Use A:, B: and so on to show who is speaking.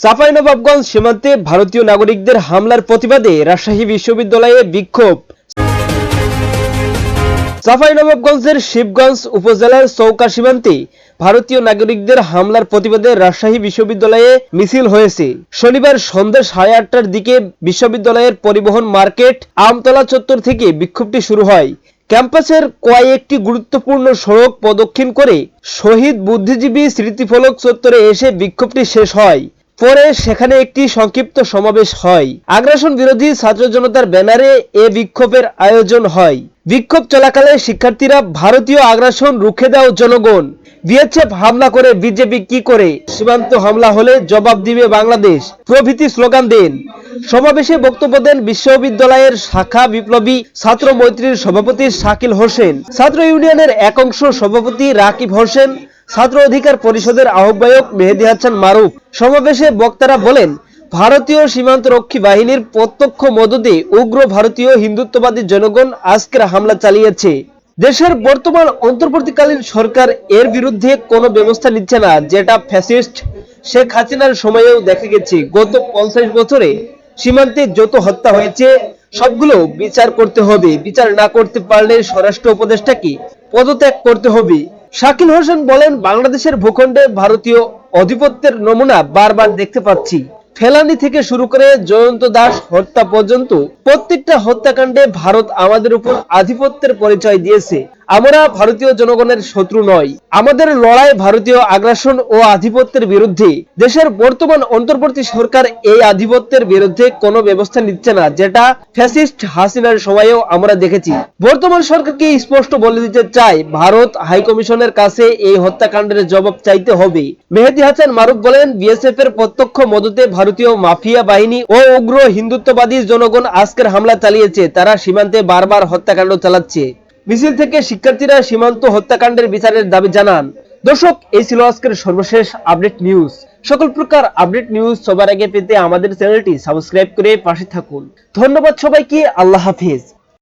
A: চাঁপাইনবাবগঞ্জ সীমান্তে ভারতীয় নাগরিকদের হামলার প্রতিবাদে রাজশাহী বিশ্ববিদ্যালয়ে বিক্ষোভ। চাঁপাইনবাবগঞ্জের শিবগঞ্জ উপজেলার চৌকা সীমান্তে ভারতীয় নাগরিকদের হামলার প্রতিবাদে রাজশাহী বিশ্ববিদ্যালয়ে মিছিল হয়েছে। শনিবার সন্ধ্যা সাড়ে আটটার দিকে বিশ্ববিদ্যালয়ের পরিবহন মার্কেট আমতলা চত্বর থেকে বিক্ষোভটি শুরু হয়। ক্যাম্পাসের কয়েকটি গুরুত্বপূর্ণ সড়ক প্রদক্ষিণ করে শহীদ বুদ্ধিজীবী স্মৃতিফলক চত্বরে এসে বিক্ষোভটি শেষ হয়। পরে সেখানে একটি সংক্ষিপ্ত সমাবেশ হয়। আগ্রাসন বিরোধী ছাত্র জনতার ব্যানারে এ বিক্ষোভের আয়োজন হয়। বিক্ষোভ চলাকালে শিক্ষার্থীরা ভারতীয় আগ্রাসন রুখে দাও জনগণ। বিএসএফ হামলা করে বিজেপি কি করে? সীমান্ত হামলা হলে জবাব দিবে বাংলাদেশ। প্রভৃতি স্লোগান দেন। সমাবেশে বক্তব্য দেন বিশ্ববিদ্যালয়ের শাখা বিপ্লবী ছাত্র মৈত্রীর সভাপতি শাকিল হোসেন। ছাত্র ইউনিয়নের একাংশ সভাপতি রাকিব হোসেন। ছাত্র অধিকার পরিষদের আহ্বায়ক মেহেদি হাসান মারুফ। সমাবেশে বক্তারা বলেন, ভারতীয় সীমান্ত রক্ষী বাহিনীর প্রত্যক্ষ মদতে উগ্র ভারতীয় হিন্দুত্ববাদী জনগণ আজকের হামলা চালিয়েছে। দেশের বর্তমান অন্তর্বর্তীকালীন সরকার এর বিরুদ্ধে কোনো ব্যবস্থা নিচ্ছে না, যেটা ফ্যাসিস্ট শেখ হাসিনার সময়েও দেখা গেছে। গত পঞ্চাশ বছরে সীমান্তে যত হত্যা হয়েছে, সবগুলো বিচার করতে হবে। বিচার না করতে পারলে স্বরাষ্ট্র উপদেষ্টাকে পদত্যাগ করতে হবে। শাকিল হোসেন বলেন, বাংলাদেশের ভূখণ্ডে ভারতীয় অধিপত্যের নমুনা বারবার দেখতে পাচ্ছি। ফেলানি থেকে শুরু করে জয়ন্ত দাস হত্যা পর্যন্ত প্রত্যেকটা হত্যাকাণ্ডে ভারত আমাদের উপর আধিপত্যের পরিচয় দিয়েছে। আমরা ভারতীয় জনগণের শত্রু নয় আমাদের লড়াই ভারতীয় আগ্রাসন ও আধিপত্যের বিরুদ্ধে। দেশের বর্তমান অন্তর্বর্তী সরকার এই আধিপত্যের বিরুদ্ধে কোনো ব্যবস্থা নিচ্ছে না, যেটা ফ্যাসিস্ট হাসিনার সময়েও আমরা দেখেছি। বর্তমান সরকারকে স্পষ্ট বলে দিতে চাই, ভারত হাইকমিশনের কাছে এই হত্যাকাণ্ডের জবাব চাইতে হবে। মেহেদি হাসান মারুফ বলেন, বিএসএফ এর প্রত্যক্ষ মদতে ভারতীয় মাফিয়া বাহিনী ও উগ্র হিন্দুত্ববাদী জনগণ আজকের হামলা চালিয়েছে। তারা সীমান্তে বারবার হত্যাকাণ্ড চালাচ্ছে। মিছিল থেকে শিক্ষার্থীরা সীমান্ত হত্যাকাণ্ডের বিচারের দাবি জানান। দর্শক, এই ছিল আজকের সর্বশেষ আপডেট নিউজ। সকল প্রকার আপডেট নিউজ সবার আগে পেতে আমাদের চ্যানেলটি সাবস্ক্রাইব করে পাশে থাকুন। ধন্যবাদ সবাইকে, আল্লাহ হাফিজ।